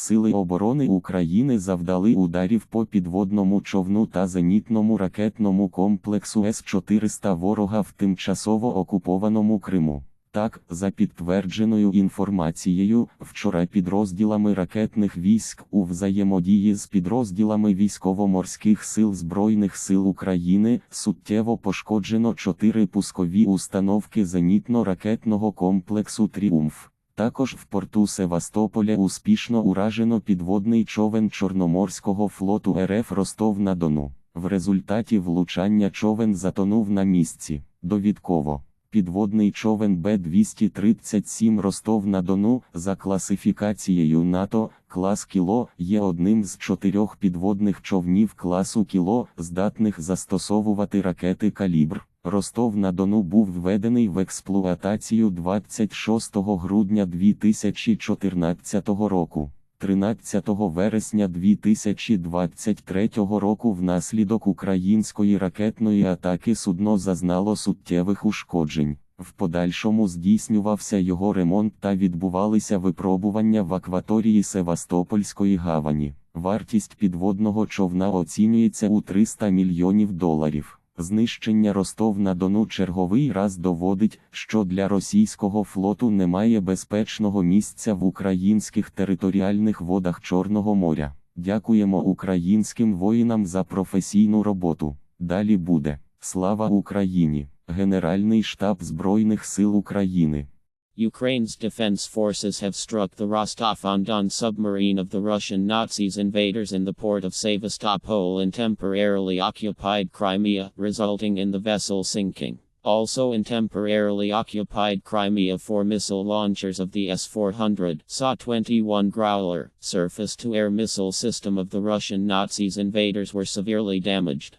Сили оборони України завдали ударів по підводному човну та зенітному ракетному комплексу С-400 ворога в тимчасово окупованому Криму. Так, за підтвердженою інформацією, вчора підрозділами ракетних військ у взаємодії з підрозділами військово-морських сил Збройних сил України суттєво пошкоджено чотири пускові установки зенітно-ракетного комплексу Тріумф. Також в порту Севастополя успішно уражено підводний човен Чорноморського флоту РФ Ростов-на-Дону. В результаті влучання човен затонув на місці. Довідково. Підводний човен Б-237 Ростов-на-Дону за класифікацією НАТО, клас Кіло, є одним з чотирьох підводних човнів класу Кіло, здатних застосовувати ракети «Калібр». Ростов-на-Дону був введений в експлуатацію 26 грудня 2014 року. 13 вересня 2023 року внаслідок української ракетної атаки судно зазнало суттєвих ушкоджень. В подальшому здійснювався його ремонт та відбувалися випробування в акваторії Севастопольської гавані. Вартість підводного човна оцінюється у 300 мільйонів доларів. Знищення Ростов-на-Дону черговий раз доводить, що для російського флоту немає безпечного місця в українських територіальних водах Чорного моря. Дякуємо українським воїнам за професійну роботу. Далі буде. Слава Україні! Генеральний штаб Збройних сил України. Ukraine's defense forces have struck the Rostov-on-Don submarine of the Russian Nazis invaders in the port of Sevastopol and temporarily occupied Crimea, resulting in the vessel sinking. Also in temporarily occupied Crimea four missile launchers of the S-400 SA-21 Growler surface-to-air missile system of the Russian Nazis invaders were severely damaged.